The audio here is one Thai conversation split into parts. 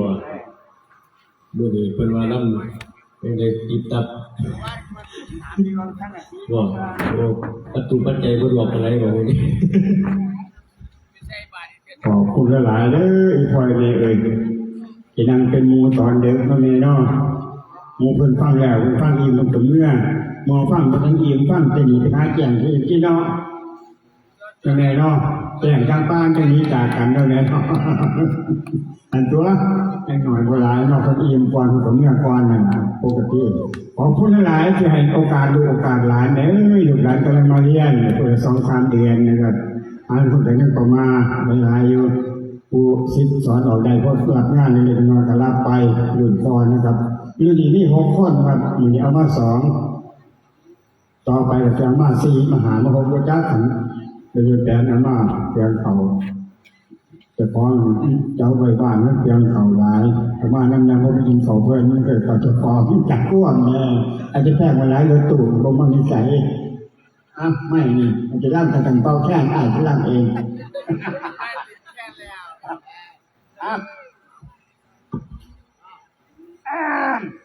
บ่มื้อนี้เพิ่นว่าลำเป็นได้ติดตับบ่าโอ้ประตูปัจจัยบ่รวมอะไรบ่มื้อนี้ขอบคุณหลายๆเด้ออีพอยเมเอ่ยที่นั่งเป็นหมู่ตอนเด็กก็มีเนาะหมู่เพิ่นฟังแล้วเพิ่นฟังอิ่มมันก็เมื่อหมอฟังบ่ทันอิ่มฟังจะหนีไปหาแก่งที่ที่เนาะจังไดเนาะแก่งกลางป้านจะหนีจากกันแล้วแหละเนาะอันตัว ไอ้หน่อยโบราณเนาะคนอิ่มก่อนคนก็เมื่อก่อนนั่นนะปกติขอบคุณหลายๆที่ให้โอกาสดูโอกาสหลานเด้อลูกหลานกำลังมาเรียนเพิ่นสองสามเดือนนะครับอ่านคนแต่เงินต่อมาหลายอยู่ผู้สิทธิ์สอนออกได้เพราะรับงานในเรื่องนอนกรับไปรุ่นก่อนนะครับอยู่ดีนี่หกคนครับอยู่ในอามาสองต่อไปก็จะอามาสี่มหามหกวัจขันเดี๋ยวแปลนอามาเปลี่ยนเขา จะฟ้องเจ้าไปบ้านนั้นเปลี่ยนเขาหลายแต่ว่านั่นนั่งก็ไปกินเขาเพื่อนมันเกิดเขาจะฟ้องจักก้วงแน่อาจจะแพงมาหลายรถตู้ลงมานิสัยอะไม่นี่มันจะร่างกันเป้าแค่นอ่านที่ร่างเองอะ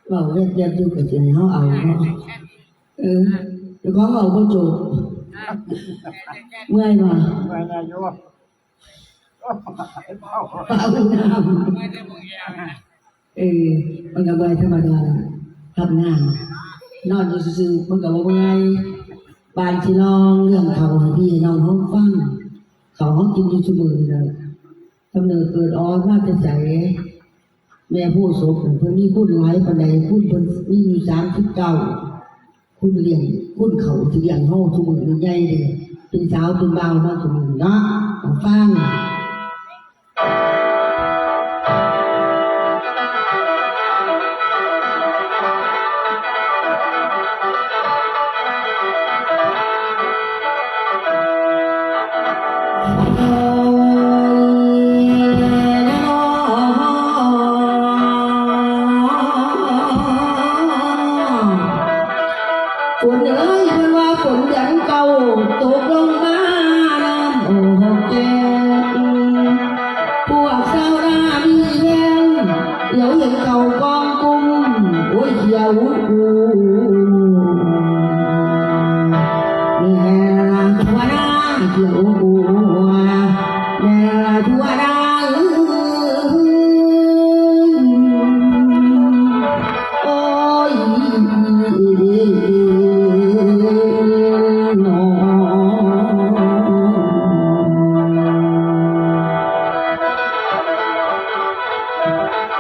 เราเรียกเรียกอยู่กับเจนเขาเอาเนาะเออเดี๋ยวเขาเอาก็จบเมื่อยมาไปนาย โยเปล่าน้ำเออมันก็เมื่อยธรรมดาทำงานนอนอยู่ซื่อๆมันก็บ่เมื่อยบานที่น้องเรื่องเขาให้พี่น้องเขาฟังเขาเขากินอยู่ชั่วโมงเลยกำเนิดเกิดอ่อนมาจะใสแม่ผู้ศพเพิ่นมีคุณหลายปานใดคุณเพิ่นมีอยู่สามสิบเก้าคุณเลี้ยงคุณเขาที่เลี้ยงเฮาทุกมื้อนี่ใหญ่เด้เป็นสาวเป็นบ่าวมาทุกมือเนาะฟัง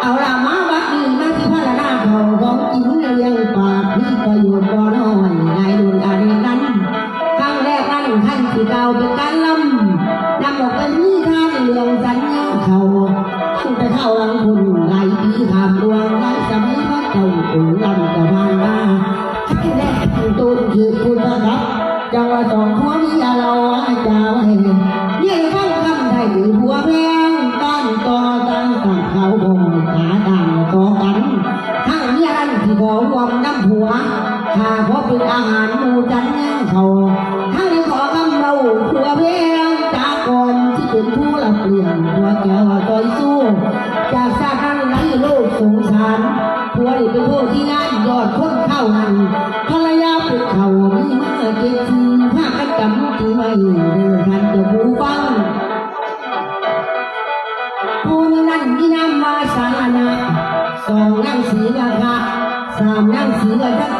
เอาละมาบัด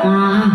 กะจัก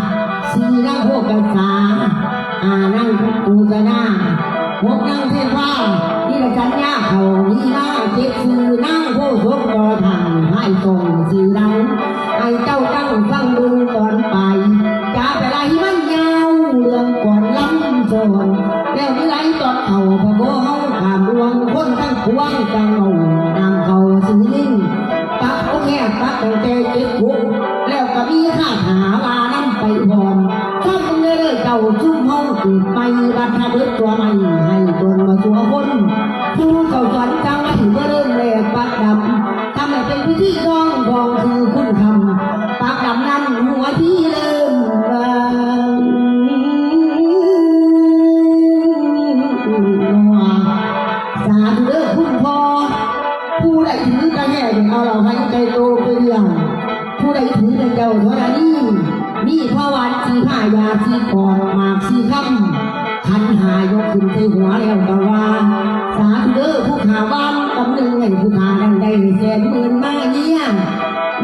กา งได้แสนหมื่นมาเยี่ยม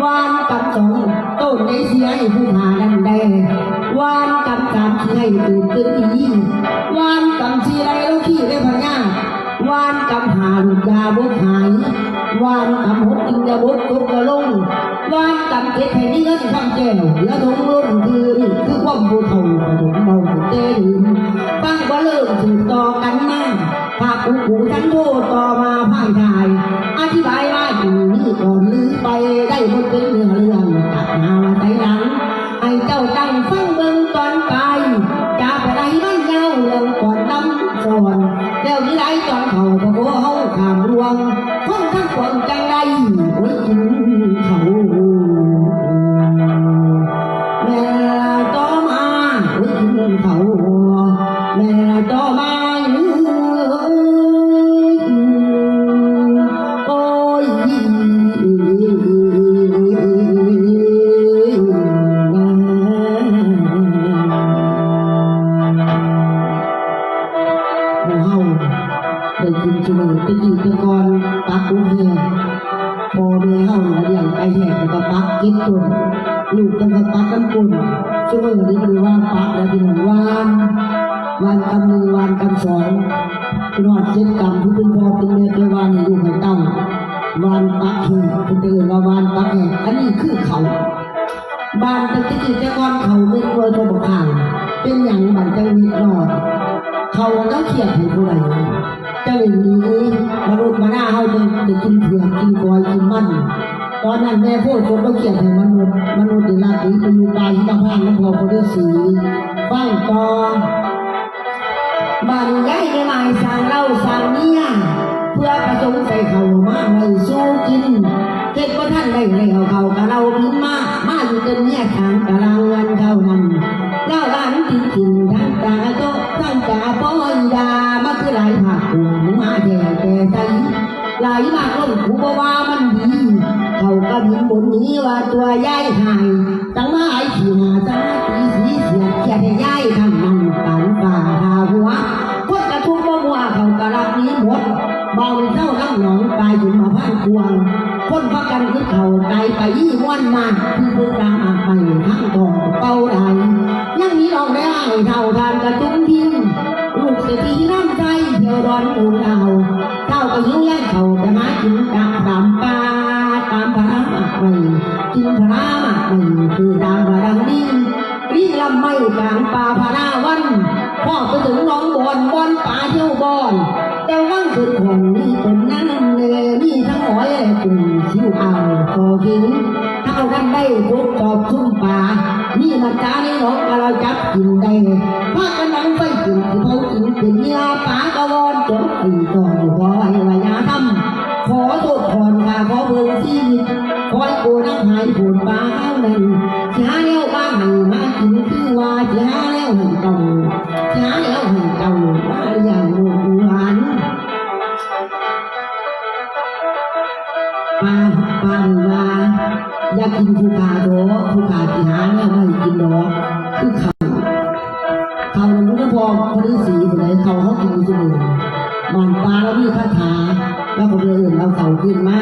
วานกับสองต้นได้เสียให้ผู้ขาดังได้วานกับสามที่ให้ตื่นตื่นดีวานกับที่ไรลูกขี้ได้พญาวานกับหาลูกยาบกหายวานกับหกกินยาบกตุกกระลงวานกับเก็บให้นี่เงินคำแก้วแล้วทงล้นคือคือความผู้เฒ่าผสมเบาเต้นตั้งว่าเริ่มสืบต่อกันมา ภาคกูกูทั้งโทษต่อมาพ่ายชาย อธิบายว่าอยู่นี่ก่อนลือไปได้บทเป็นเรื่องเรื่องตัดมาใจหลั วานปักแห้งเป็นเตือนวาวานปักแห้งอันนี้คือเขาบ้านตะกี้แต่ก่อนเขาเป็นตัวตัวบกอ่างเป็นอย่างบันจังมีรอดเขาก็เขียดให้ผู้ใดจ้าอย่างนี้มนุษย์มาหน้าเขาจะไปกินเผือกกินกอยกินมันตอนนั้นแม่พูดคนก็เขียดให้มนุษย์มนุษย์ในราตีไปอยู่ปลายที่ตะพานแล้วพอคนได้สีฟังตอบ้านใหญ่ในหมายสั่งเล้าสั่งเนี่ย เพื่อประสงค์ใส่เขามาไว้สู้กินเจ็ดก็ท่านได้แล้วเขากับเราพินมา มาอยู่จนเนี่ทางกำลังเงินเขานั้นเล่าร้านกินกินทั้งตาโตทั้งตาป้อยดามาคือหลายผักหูมาแก่แก่ใจหลายมากล้นกูบอกว่ามันดีเขาก็มีบนนี้ว่าตัวย้ายหายตั้งมาไอ้ขี้หาตั้งมาตีสีเสียแค่ได้ย้ายทำมัน วงคนพักกันคือเขาตายไปยี่ม้วนมาคือเพื่อกลางอาไปทั้งทองเป้าใดยังมีดอกได้เท่าทานกระตุ้งทิ้งลูกเศรษฐีน้ำใจเที่ยวร้อนปูนเอาเท่ากับยิ้วแย่เขาจะมากินกะตามปลาตามพระมากไปกินพระมากไปคือตามพระดังดิ้งวิ่งลำไม่กลางป่าพระนาวันพ่อไปถึงหน้องบอนบอนป่าเที่ยวบอน เต่าขาขึ้นมา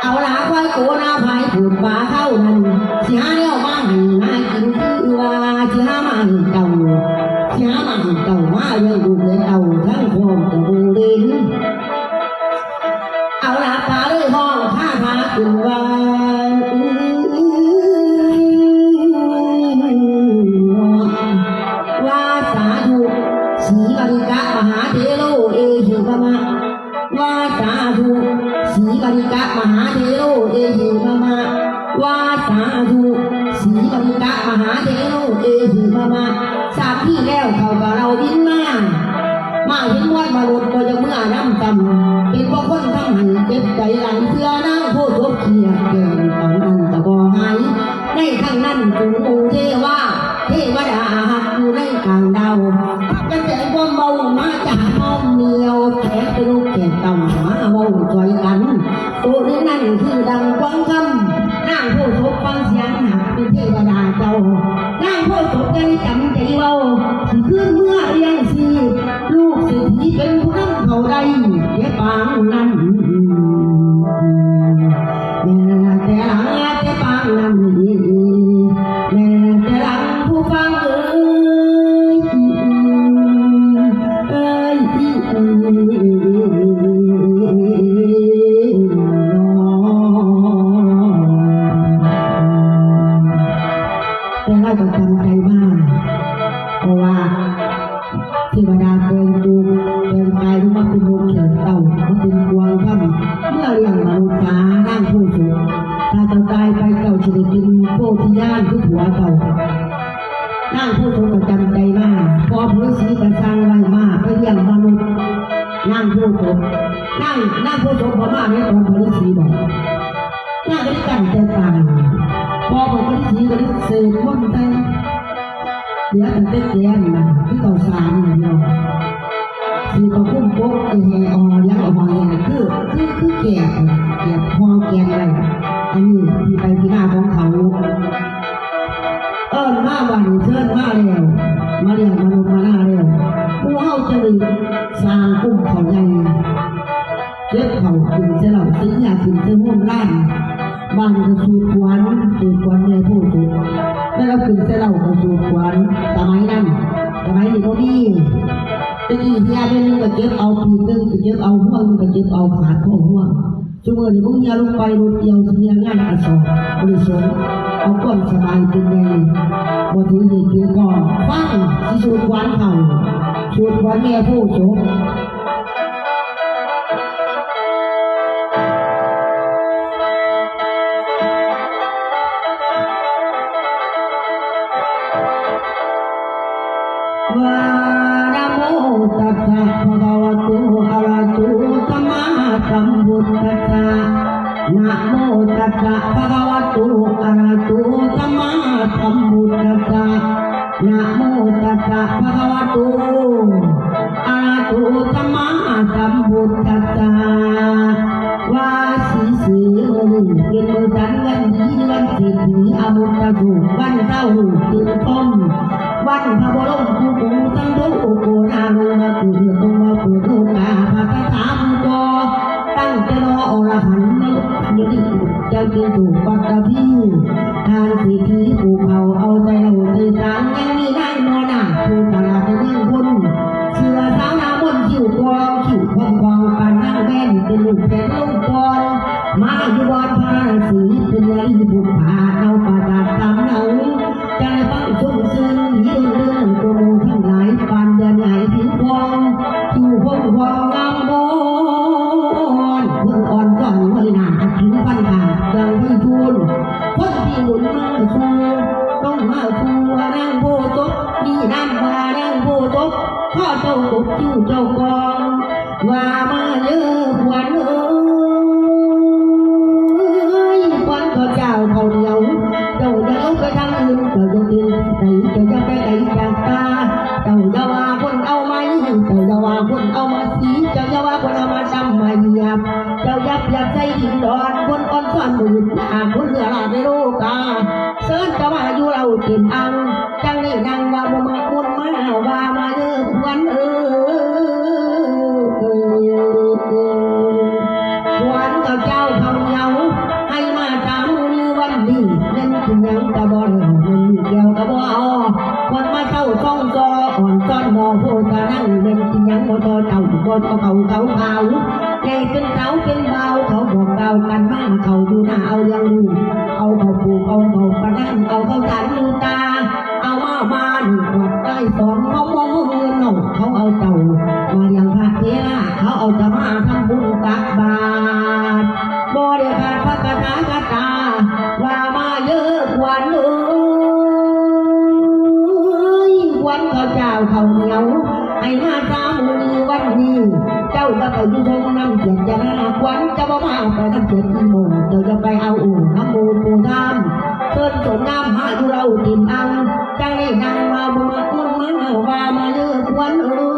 เอาหลาควายโกนาพายผูดฟ้าเข้านั้นสิหาเนี่ยบ้านห้มากินคือว่าสิหามาให้เก่าสิหามาให้เก่ามาเรื่องดูเลยเก่าทั้งพร้อมกับบูรินเอาหลาปลาเลยห้องผ้าพาขึ้นวัน เเจ็เอาห่วงก็เจ็บเอาขาดข้อห่วงจงเดี๋ยมึงอย่าลงไปรถเดียวเสียงานกระสอบบริสุทธิ์เอาก้นสบายเป็นไงบนที่เด็กเพียงก่อนฟังที่สุดวันเข่าสุดวันแม่ผู้โส ตุอะตุสัมมาสัมพุทตะนะโมตัสสะภะคะวะโตอะระตสัมมาสัมพุทธัสสะวาสิสีโอริเป็โตจันวันดีวันสิบหีอมุตตะกุวันเจ้าหูติต้มวันพระบรมกุกุตั้งโตโกนาโนมาตุโนมาตุโนกาภะตะสามโตตั้งเจรออรหันต์ไม่ยกยกเจ้าจึงถูก Davi. মামালো ভালো เขาเผาใหเป็นเขาเป็นเบาเขาบอกเบากันบ้างเขาดูหน้าเอายังดูเอาเขาปูเอาเขาประนั่งเอาเขาฉันดูตา เอามาบ้าดูกวดได้สองเขาบองเงินหนุ่มเขาเอาเต่ามาอย่างพระเทระเขาเอาจะมาทำบุญตักบาตรบ่ได้ขาดพระคาถาคาตาว่ามาเยอะกว่าหนึ่งวันเขาเจ้าเขาเหนียวไอ้หน้าตาาก็ไปยุ่งน้ำเจ็ดจะมาควันจะบ่มาไปน้ำเจ็ดหมู่เดี๋ยวจะไปเอาอู่น้ำมูปูน้ำเพิ่นสมน้ำหาอยู่เราติมอังใจนางมาบุมาคุ้นเหมือนว่ามาเลือกควันเออ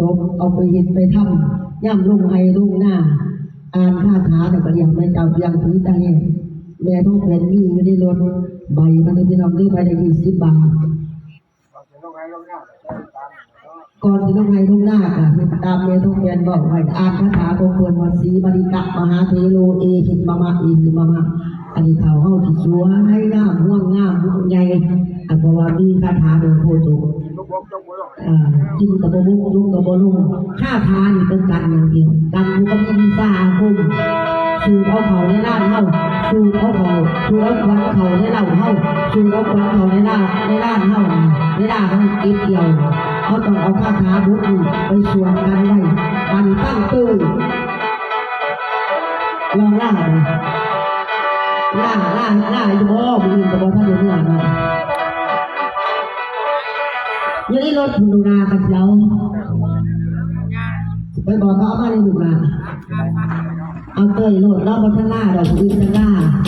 จบเอาไปเห็นไปทำย่ำลงไห้ลงหน้า อ่านคาถาแต่ก็ยังไม่เจ้ายังถือตาแห่แม่ต้องเป็นมีอยู่ในรถใบมันเลยพี่น้องซื้อไปได้ยี่สิบบาทก่อนที่ต้องให้ต้องหน้าค่ะตามเมทุกเรียนบอกไว้อ่านคาถาของควรวันสีบริกะมหาเทโลเอหิตมามะเอหิมามะอันนี้เขาเข้าที่ชัวให้งามห่วงงาม่วงใหญ่ อันเพราะว่ามีคาถาโดยโพธิ์อ่ากินกับบลุกลุกกับบลุงค่าทานเป็นกันอย่างเดียวกันมันก็มีวิชาอาคมสูดเอาเขาในด้านเฮาสูดเอาเขาสูดเอาควันเขาในด้านเฮาสูดเอาควันเขาในด้านในด้านเฮาในด้านเฮาเก็บเกี่ยวเขาต้องเอาคาถาบุกไปสวดกันไว้กันตั้งตื้อลองล่าล่าล่าล่าอยู่บ่มีกับบ่ท่านอยู่เนี่ยนะ ยังได้รถคุณดูนาครับเราไปบอกเขาเอามาในดูนาเอาเตยรถรอบพัฒนาดอกดินพัฒนาพี่สังเอ้า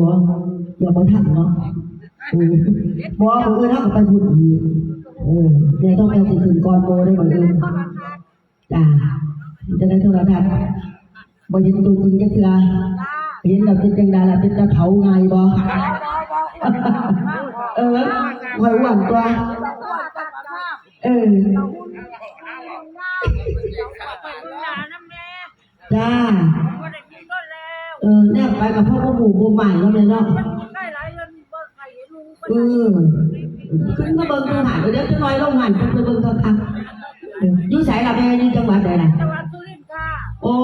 โอ้อย่าไปทันเนาะเออบอกเออถ้าไปพูดดีเออเดี๋ยวต้องไปติดถึงก่อนโมได้เหมือนเดิมจ้าจะได้โทรทัศน์บริเวณตัวจริงจะเถื่อเห็นเราเป็นจังดาละเป็นตะเขาไงบ่เออหอยหวานตัวเออจ้า เออแนบไปกับพ่อพ่อหมู่บ่ใหม่ก็เลยเนาะเออขึ้นมาเบิ่งดูหันเดี๋ยวจะน้อยลงหันไปเบิ่งสักพักเอออยู่ไสล่ะแม่อยู่จังหวัดใดล่ะโอ้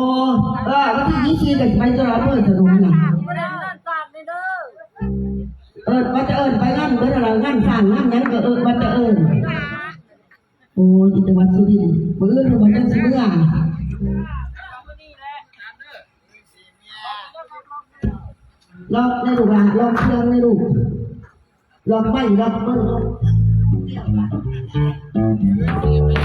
เออวันที่ยี่สิบก็ไปตลาดเพื่อถนนน่ะเออว่าจะเอิญไปงานเมื่อเรางานสร้างงานนั้นก็เออว่าจะเอิญโอ้ที่จังหวัดสุรินทร์มื้ออื่นมันจะสิเมื่อ ลอกในลูกละลอกเครื่องในลูกลอกไปลอกเปลอกเที่